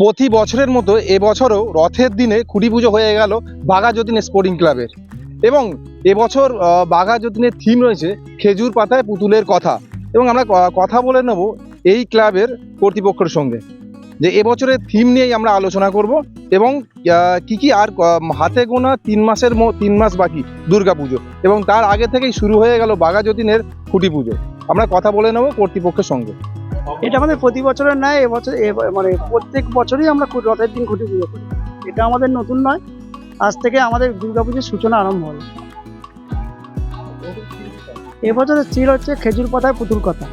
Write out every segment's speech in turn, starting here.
প্রতি বছরের মতো এবছরও রথের দিনে খুঁটি পুজো হয়ে গেল বাঘা যতীন স্পোর্টিং ক্লাবের এবং এবছর বাঘা যতীনের থিম রয়েছে খেজুর পাতায় পুতুলের কথা। এবং আমরা কথা বলে নেব এই ক্লাবের কর্তৃপক্ষের সঙ্গে যে এবছরের থিম নিয়েই আমরা আলোচনা করব এবং কি কি আর হাতে গোনা তিন মাসের তিন মাস বাকি দুর্গা পুজো। এবং তার আগে থেকেই শুরু হয়ে গেল বাঘা যতীনের খুঁটি পুজো। আমরা কথা বলে নেব কর্তৃপক্ষের সঙ্গে। এটা আমাদের প্রতি বছরের ন্যায় এবছর মানে প্রত্যেক বছরই আমরা রথের দিন খুঁটি পুজো করি। এটা আমাদের নতুন নয়, আজ থেকে আমাদের দুর্গাপুজোর সূচনা আরম্ভ হলো। এবছরের স্থির হচ্ছে খেজুর পাতায় পুতুল কথা।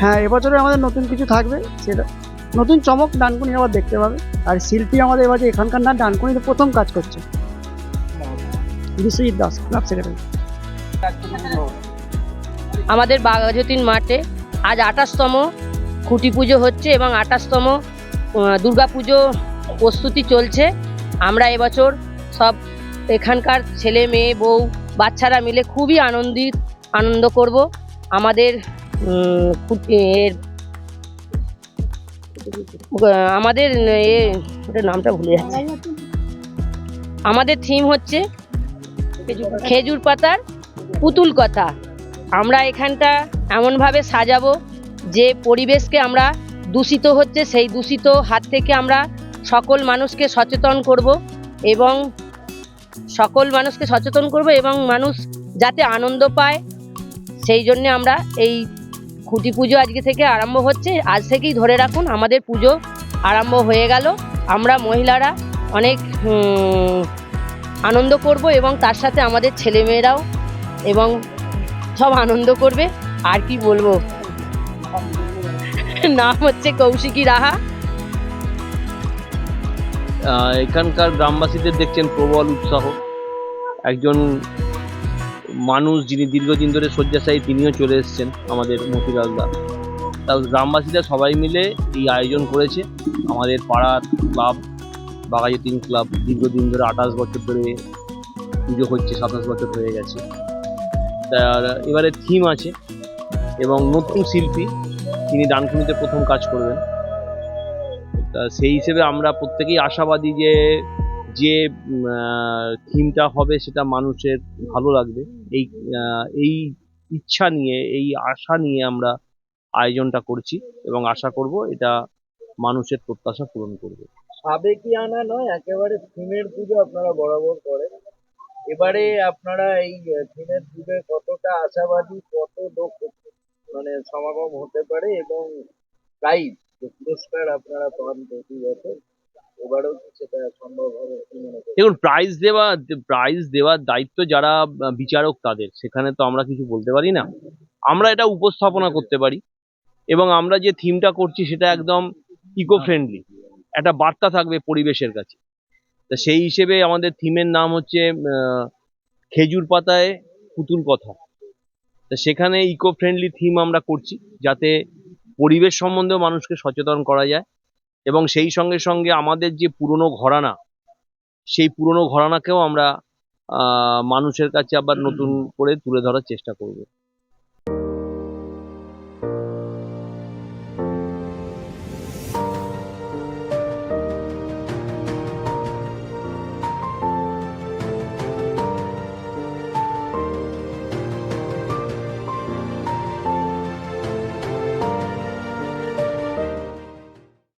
হ্যাঁ এবছরে আমাদের নতুন কিছু থাকবে, সেটা নতুন চমক ডানকুনি আবার দেখতে পাবে। আর শিল্পী আমাদের এবার এখানকার না, ডানকুনিতে প্রথম কাজ করছে। Biswajit Das, club secretary. আমাদের বাঘাযতীন মাঠে আজ আঠাশতম খুঁটি পুজো হচ্ছে এবং আঠাশতম দুর্গা পুজো প্রস্তুতি চলছে। আমরা এবছর সব এখানকার ছেলে, মেয়ে, বউ, বাচ্চারা মিলে খুবই আনন্দিত, আনন্দ করব। আমাদের এর আমাদের, এ নামটা ভুলে যাচ্ছে। আমাদের থিম হচ্ছে খেজুর পাতার পুতুল কথা। আমরা এখানটা এমনভাবে সাজাবো যে পরিবেশকে আমরা দূষিত হচ্ছে, সেই দূষিত হাত থেকে আমরা সকল মানুষকে সচেতন করব এবং সকল মানুষকে সচেতন করব এবং মানুষ যাতে আনন্দ পায়, সেই জন্য আমরা এই খুঁটি পুজো আজকে থেকে আরম্ভ হচ্ছে। আজ থেকেই ধরে রাখুন, আমাদের পুজো আরম্ভ হয়ে গেল। আমরা মহিলারা অনেক আনন্দ করব এবং তার সাথে আমাদের ছেলেমেয়েরাও এবং সব আনন্দ করবে। আর কি বলব? নাম হচ্ছে কৌশিকী রাহা। এখানকার গ্রামবাসীদের দেখছেন প্রবল উৎসাহ। একজন মানুষ যিনি দীর্ঘদিন ধরে শয্যাশায়ী, তিনিও চলে এসছেন আমাদের মতিলাল দা। তা গ্রামবাসীরা সবাই মিলে এই আয়োজন করেছে। আমাদের পাড়ার ক্লাব, বাঘাযতীন ক্লাব দীর্ঘদিন ধরে আঠাশ বছর ধরে পুজো হচ্ছে, সাতাশ বছর হয়ে গেছে। তার এবারে থিম আছে এবং নতুন শিল্পী, তিনি ডানকুনিতে প্রথম কাজ করবেন। তা সেই হিসেবে আমরা প্রত্যেকেই আশাবাদী যে যে থিমটা হবে সেটা মানুষের ভালো লাগবে। এই এই ইচ্ছা নিয়ে, এই আশা নিয়ে আমরা আয়োজনটা করছি এবং আশা করব এটা মানুষের প্রত্যাশা পূরণ করবে। সাবেকিয়ানা নয়, একেবারে থিমের পুজো আপনারা বরাবর করেন। এবারে আপনারা এই থিমের পুজোয় কতটা আশাবাদী, কত লোক মানে সমাগম হতে পারে এবং প্রাইজ, যে পুরস্কার আপনারা পান প্রতি বছর দেখুন প্রাইজ দেওয়া প্রাইজ দেওয়ার দায়িত্ব যারা বিচারক তাদের, সেখানে তো আমরা কিছু বলতে পারি না। আমরা এটা উপস্থাপনা করতে পারি এবং আমরা যে থিমটা করছি সেটা একদম ইকো ফ্রেন্ডলি একটা বার্তা থাকবে পরিবেশের কাছে। তা সেই হিসেবে আমাদের থিমের নাম হচ্ছে খেজুর পাতায় পুতুল কথা। তা সেখানে ইকো ফ্রেন্ডলি থিম আমরা করছি, যাতে পরিবেশ সম্বন্ধেও মানুষকে সচেতন করা যায়। এবং সেই সঙ্গে সঙ্গে আমাদের যে পুরনো ঘরানা, সেই পুরনো ঘরানাকেও আমরা মানুষের কাছে আবার নতুন করে তুলে ধরার চেষ্টা করব।